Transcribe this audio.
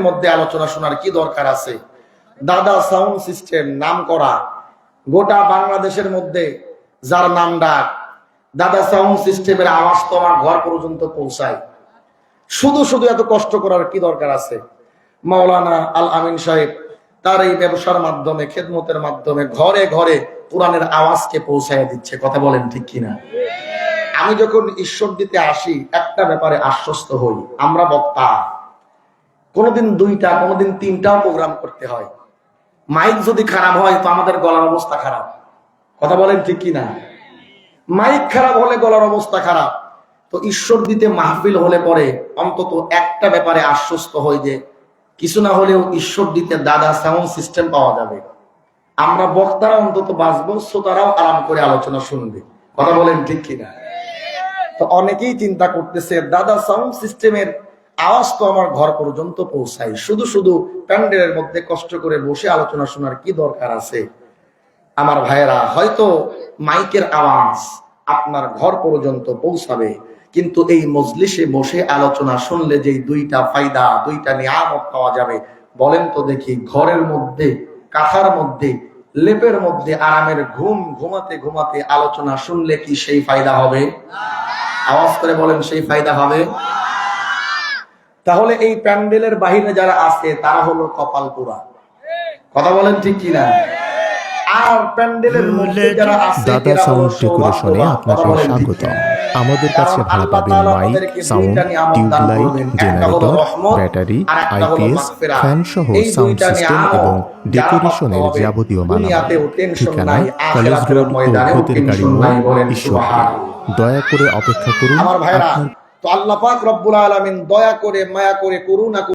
মধ্যে আলোচনা শোনার কি দরকার আছে? দাদা সাউন্ড সিস্টেম, নাম করা। গোটা বাংলাদেশের মধ্যে যার নাম ডাক, দাদা সাউন্ড সিস্টেমের আওয়াজ তো আমার ঘর পর্যন্ত পৌঁছায়। শুধু শুধু এত কষ্ট করার কি দরকার আছে? মাওলানা আল আমিন সাহেব তার এই ব্যবসার মাধ্যমে, খেদমতের মাধ্যমে ঘরে ঘরে কোরআনের আওয়াজকে পৌঁছায় দিচ্ছে। কথা বলেন ঠিক কিনা? আমি যখন ঈশ্বর দিতে আসি, একটা ব্যাপারে আশ্বস্ত হই। আমরা বক্তা। কোনোদিন দুইটা, কোনোদিন তিনটাও প্রোগ্রাম করতে হয়। মাইক যদি খারাপ হয়, তো আমাদের গলার অবস্থা খারাপ। কথা বলেন ঠিক কিনা? মাইক খারাপ হলে গলার অবস্থা খারাপ। তো ঈশ্বর দিতে মাহফিল হলে পরে অন্তত একটা ব্যাপারে আশ্বস্ত হয় যে, কিছু না হলেও ঈশ্বর দিতে দাদা সাউন্ড সিস্টেম পাওয়া যাবে। আমরা বক্তারা অন্তত বাঁচবো, শ্রোতারাও আরাম করে আলোচনা শুনবে। কথা বলেন ঠিক কিনা? তো অনেকেই চিন্তা করতেছে, দাদা সাউন্ড সিস্টেমের আওয়াজ তো আমার ঘর পর্যন্ত পৌঁছায়। শুধু শুধু প্যান্ডেলের মধ্যে কষ্ট করে বসে আলোচনা শোনার কি দরকার আছে? আমার ভাইয়েরা, হয়তো মাইকের আওয়াজ আপনার ঘর পর্যন্ত পৌঁছাবে, কিন্তু এই মজলিসে বসে আলোচনা শুনলে যে দুইটা ফায়দা, দুইটা নিয়ামত পাওয়া যাবে। বলেন তো দেখি, ঘরের মধ্যে, কাঁথার মধ্যে, লেপের মধ্যে আরামের ঘুম, ঘুমাতে ঘুমাতে আলোচনা শুনলে কি সেই ফায়দা হবে? আওয়াজ করে বলেন, সেই ফায়দা হবে? তাহলে এই প্যান্ডেলের বাহিরে যারা আছে তারা হলো কপাল পুরা কথা বলেন ঠিক কিনা? আর প্যান্ডেলের মধ্যে যারা আছে দাদা সাউন্ড ডেকোরেশনে আপনাকে স্বাগত আমাদের কাছে ভাড়া পাবেন মাইক সাউন্ড। একটা হলো জেনারেটর ব্যাটারি আইপিএস ফ্যান সহ সাউন্ড সিস্টেম এবং ডেকোরেশনের যাবতীয় মালামাল। ঠিকানা কলেজ রোড ও গাড়ি মোড় দয়া করে অপেক্ষা করুন আমার ভাইরা আপনার তো আল্লাহ পাক রব্বুল আলমিন দয়া করে মায়া করে করুণা করে